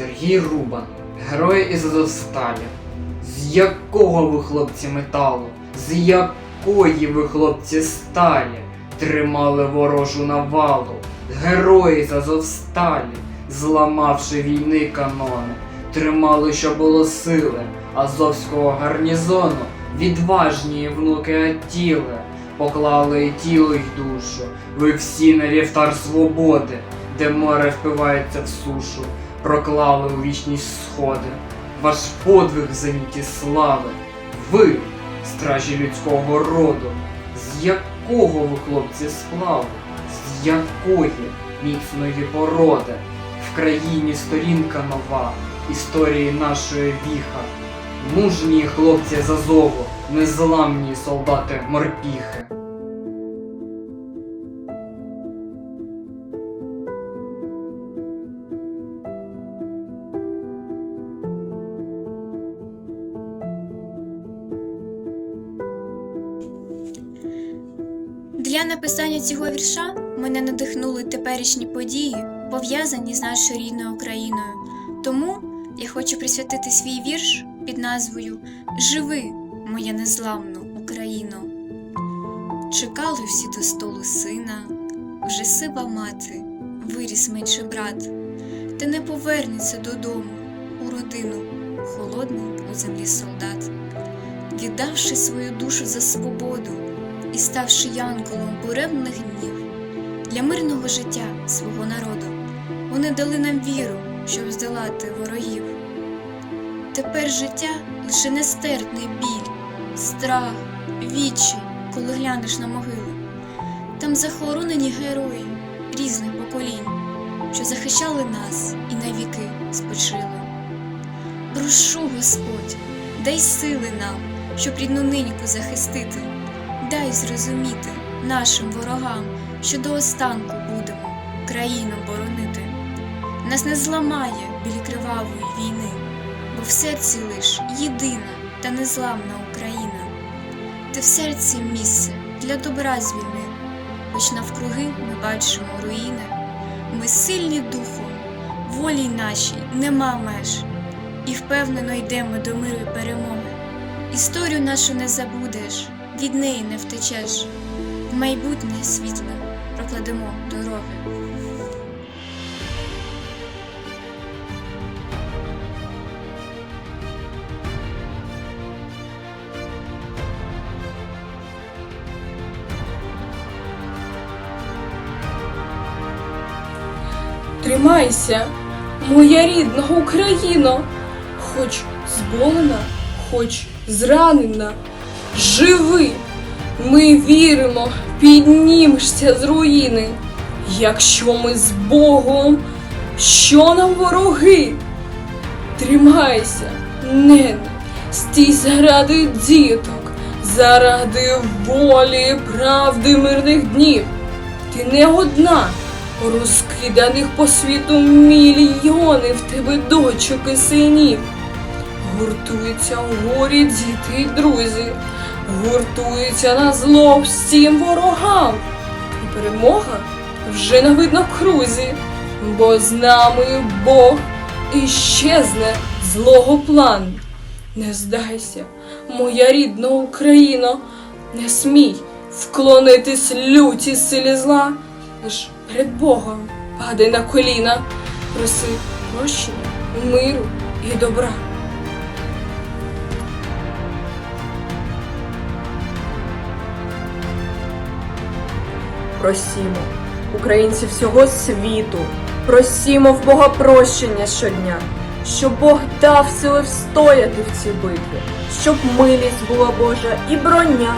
Сергій Рубан, герой із Азовсталі. З якого ви хлопці металу? З якої ви хлопці сталі? Тримали ворожу навалу, герої з Азовсталі, зламавши війни канони, тримали, що було сили, Азовського гарнізону, відважні внуки Атіли, поклали і тіло, й душу, ви всі на вівтар свободи, де море впивається в сушу, проклали у вічність сходи, ваш подвиг зеніті слави, ви, стражі людського роду, з якого ви, хлопці, сплаву, з якої міцної породи, в країні сторінка нова, історії нашої віха, мужні хлопці з Азову, незламні солдати морпіхи. Для написання цього вірша мене надихнули теперішні події, пов'язані з нашою рідною Україною. Тому я хочу присвятити свій вірш під назвою Живи, моя незламна Україно. Чекали всі до столу сина, вже сива мати, виріс менший брат, та не повернеться додому у родину, холодний у землі солдат, віддавши свою душу за свободу і ставши янголом буремних днів для мирного життя свого народу, вони дали нам віру, щоб здолати ворогів. Тепер життя лише нестерпний біль, страх, відчай, коли глянеш на могилу. Там захоронені герої різних поколінь, що захищали нас і навіки спочили. Прошу, Господь, дай сили нам, щоб рідну неньку захистити. Дай зрозуміти нашим ворогам, що до останку будемо країну боронити. Нас не зламає білі кривавої війни, бо в серці лиш єдина та незламна Україна. Ти в серці місце для добра звільни, хоч навкруги ми бачимо руїни. Ми сильні духом, волі нашій нема меж, і впевнено йдемо до миру і перемоги. Історію нашу не забудеш, від неї не втечеш. В майбутнє світле прокладемо дороги. Тримайся, моя рідна Україно, хоч зболена, хоч зранена, живи, ми віримо, піднімешся з руїни. Якщо ми з Богом, що нам вороги? Тримайся, нене, стій заради діток, заради волі, правди мирних днів. Ти не одна, розкиданих по світу мільйони в тебе дочок і синів. Гуртуються в горі діти й друзі, гуртуються на зло всім ворогам. І перемога вже на виднокрузі, бо з нами Бог і щезне злого план. Не здайся, моя рідна Україно, не смій вклонитись люті силі зла, лиш перед Богом падай на коліна, проси прощення, миру і добра. Просімо, українці всього світу, просімо в Бога прощення щодня, щоб Бог дав сили встояти в цій битві, щоб милість була Божа і броня,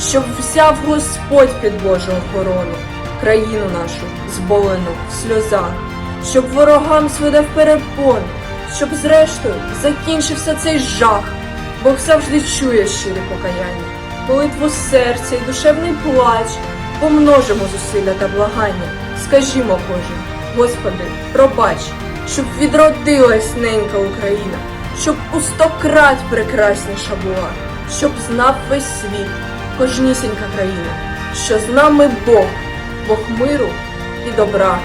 щоб взяв Господь під Божу охорону, країну нашу зболену в сльозах, щоб ворогам свидав перепон, щоб зрештою закінчився цей жах. Бог завжди чує щирі покаяння, молитву серця і душевний плач. Помножимо зусилля та благання. Скажімо кожен, Господи, пробач, щоб відродилась ненька Україна, щоб у стократ прекрасніша була, щоб знав весь світ, кожнісінька країна, що з нами Бог, Бог миру і добра.